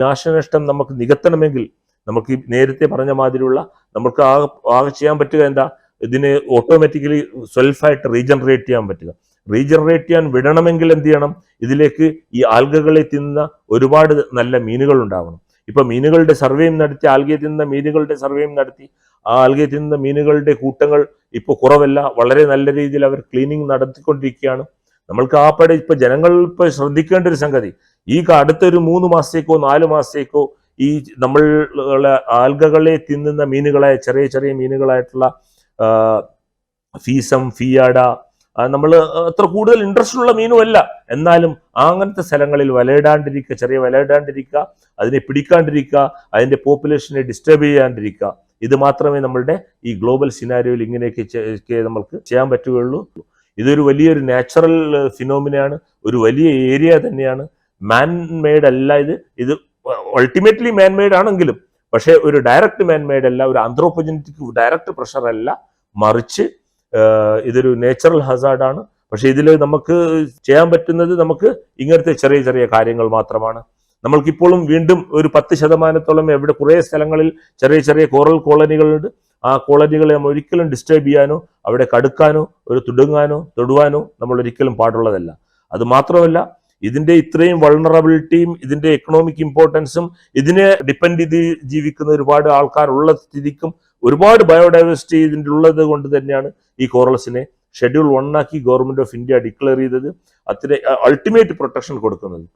നാശനഷ്ടം നമുക്ക് നികത്തണമെങ്കിൽ നമുക്ക് നേരത്തെ പറഞ്ഞ മാതിരിയുള്ള നമുക്ക് ആകെ ആകെ ചെയ്യാൻ പറ്റുക എന്താ? ഇതിന് ഓട്ടോമാറ്റിക്കലി സെൽഫായിട്ട് റീജനറേറ്റ് ചെയ്യാൻ പറ്റുക. റീജനറേറ്റ് ചെയ്യാൻ വിടണമെങ്കിൽ എന്ത് ചെയ്യണം? ഇതിലേക്ക് ഈ ആൽഗകളെ തിന്ന ഒരുപാട് നല്ല മീനുകൾ ഉണ്ടാവണം. ഇപ്പൊ മീനുകളുടെ സർവേയും നടത്തി ആൽഗയെ തിന്നുന്ന മീനുകളുടെ സർവേയും നടത്തി ആ ആൽഗയെ തിന്നുന്ന മീനുകളുടെ കൂട്ടങ്ങൾ ഇപ്പോൾ കുറവല്ല വളരെ നല്ല രീതിയിൽ അവർ ക്ലീനിങ് നടത്തിക്കൊണ്ടിരിക്കുകയാണ്. നമ്മൾക്ക് ആ പടി ഇപ്പൊ ജനങ്ങൾ ഇപ്പൊ ശ്രദ്ധിക്കേണ്ട ഒരു സംഗതി. ഈ അടുത്തൊരു മൂന്ന് മാസത്തേക്കോ നാല് മാസത്തേക്കോ ഈ നമ്മൾ ആൽഗകളെ തിന്നുന്ന മീനുകളായ ചെറിയ ചെറിയ മീനുകളായിട്ടുള്ള ഫീസം ഫിയാഡ നമ്മൾ അത്ര കൂടുതൽ ഇൻട്രസ്റ്റ് ഉള്ള മീനുമല്ല. എന്നാലും അങ്ങനത്തെ സ്ഥലങ്ങളിൽ വലയിടാണ്ടിരിക്കുക ചെറിയ വലയിടാണ്ടിരിക്കുക അതിനെ പിടിക്കാണ്ടിരിക്കുക അതിന്റെ പോപ്പുലേഷനെ ഡിസ്റ്റർബ് ചെയ്യാണ്ടിരിക്കുക. ഇത് മാത്രമേ നമ്മളുടെ ഈ ഗ്ലോബൽ സിനാരിയോയിൽ ഇങ്ങനെയൊക്കെ നമ്മൾക്ക് ചെയ്യാൻ പറ്റുകയുള്ളൂ. ഇതൊരു വലിയൊരു നാച്ചുറൽ ഫിനോമിനയാണ് ഒരു വലിയ ഏരിയ തന്നെയാണ്. മാൻ മെയ്ഡ് അല്ല ഇത്. ഇത് അൾട്ടിമേറ്റ്ലി മാൻ മെയ്ഡ് ആണെങ്കിലും പക്ഷേ ഒരു ഡയറക്റ്റ് മാൻ മെയ്ഡ് അല്ല ഒരു ആന്ത്രോപജനറ്റിക് ഡയറക്റ്റ് പ്രഷർ അല്ല മറിച്ച് ഇതൊരു നേച്ചുറൽ ഹസാർഡാണ് പക്ഷെ ഇതിൽ നമുക്ക് ചെയ്യാൻ പറ്റുന്നത് നമുക്ക് ഇങ്ങനത്തെ ചെറിയ ചെറിയ കാര്യങ്ങൾ മാത്രമാണ്. നമ്മൾക്കിപ്പോഴും വീണ്ടും ഒരു പത്ത് ശതമാനത്തോളം എവിടെ കുറേ സ്ഥലങ്ങളിൽ ചെറിയ ചെറിയ കോറൽ കോളനികളുണ്ട് ആ കോളനികളെ നമ്മൾ ഒരിക്കലും ഡിസ്റ്റർബ് ചെയ്യാനോ അവിടെ കടുക്കാനോ ഒരു തുടുങ്ങാനോ തൊടുവാനോ നമ്മൾ ഒരിക്കലും പാടുള്ളതല്ല. അത് മാത്രമല്ല ഇതിന്റെ ഇത്രയും വൾണറബിലിറ്റിയും ഇതിന്റെ എക്കണോമിക് ഇമ്പോർട്ടൻസും ഇതിനെ ഡിപ്പെൻഡ് ചെയ്ത് ജീവിക്കുന്ന ഒരുപാട് ആൾക്കാരുള്ള സ്ഥിതിക്കും ഒരുപാട് ബയോഡൈവേഴ്സിറ്റി ഇതിന്റെ ഉള്ളത് കൊണ്ട് തന്നെയാണ് ഈ കോറൽസിനെ ഷെഡ്യൂൾ വൺ ആക്കി ഗവൺമെന്റ് ഓഫ് ഇന്ത്യ ഡിക്ലെയർ ചെയ്തത്. അത്ര അൾട്ടിമേറ്റ് പ്രൊട്ടക്ഷൻ കൊടുക്കുന്നത്.